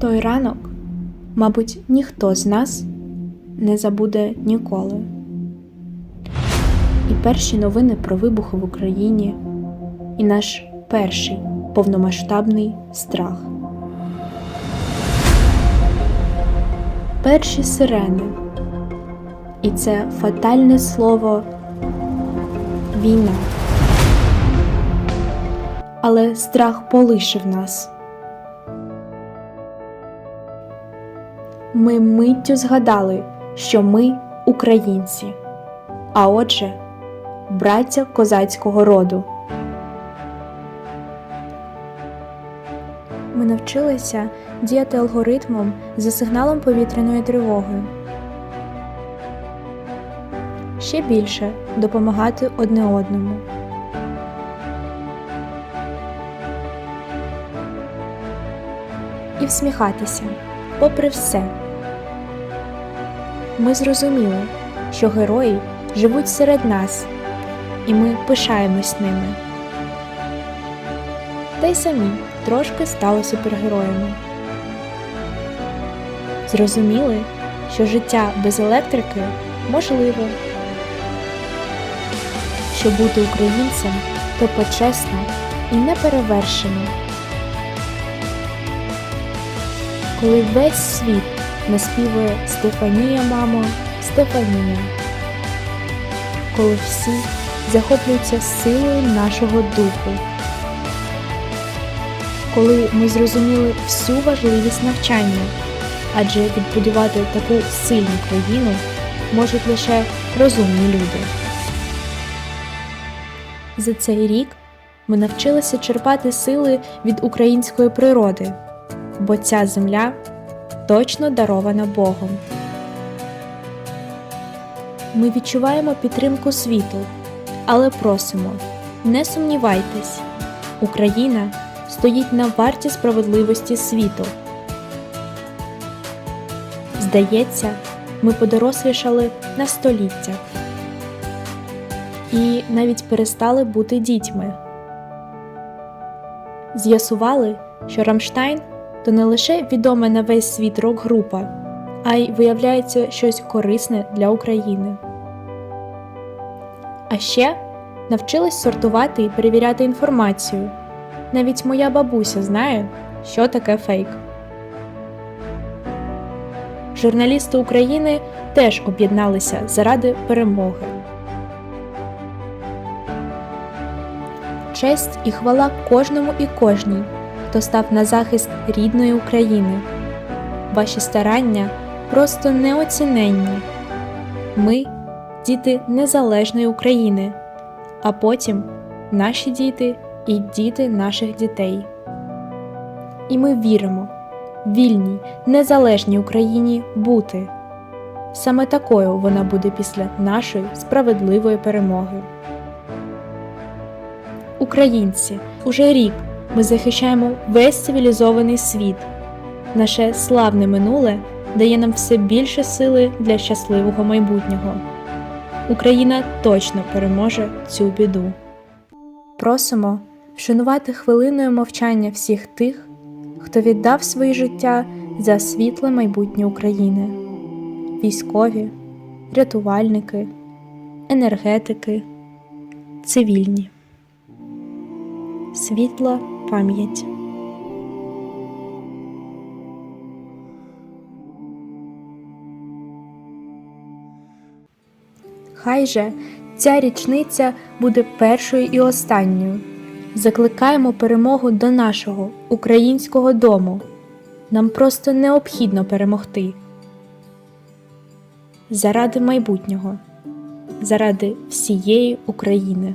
Той ранок, мабуть, ніхто з нас не забуде ніколи. І перші новини про вибухи в Україні, і наш перший повномасштабний страх. Перші сирени. І це фатальне слово війна. Але страх полишив нас. Ми миттю згадали, що ми українці, а отже, браття козацького роду. Ми навчилися діяти алгоритмом за сигналом повітряної тривоги. Ще більше допомагати одне одному. І всміхатися, попри все. Ми зрозуміли, що герої живуть серед нас, і ми пишаємось ними. Та й самі трошки стали супергероями. Зрозуміли, що життя без електрики можливе, що бути українцем то почесно і неперевершено. Коли весь світ наспівує Стефанія, мамо, Стефанія, коли всі захоплюються силою нашого духу, коли ми зрозуміли всю важливість навчання, адже відбудувати таку сильну країну можуть лише розумні люди. За цей рік ми навчилися черпати сили від української природи, бо ця земля точно дарована Богом. Ми відчуваємо підтримку світу, але просимо, не сумнівайтесь, Україна стоїть на варті справедливості світу. Здається, ми подорослішали на століття і навіть перестали бути дітьми. З'ясували, що Рамштайн то не лише відома на весь світ рок-група, а й виявляється щось корисне для України. А ще навчилась сортувати і перевіряти інформацію. Навіть моя бабуся знає, що таке фейк. Журналісти України теж об'єдналися заради перемоги. Честь і хвала кожному і кожній, хто став на захист рідної України. Ваші старання просто неоціненні. Ми діти незалежної України, а потім наші діти і діти наших дітей. І ми віримо, вільній, незалежній Україні бути. Саме такою вона буде після нашої справедливої перемоги. Українці, уже рік ми захищаємо весь цивілізований світ. Наше славне минуле дає нам все більше сили для щасливого майбутнього. Україна точно переможе цю біду. Просимо вшанувати хвилиною мовчання всіх тих, хто віддав своє життя за світле майбутнє України: військові, рятувальники, енергетики, цивільні. Світла пам'ять. Хай же ця річниця буде першою і останньою. Закликаємо перемогу до нашого українського дому. Нам просто необхідно перемогти. Заради майбутнього, заради всієї України.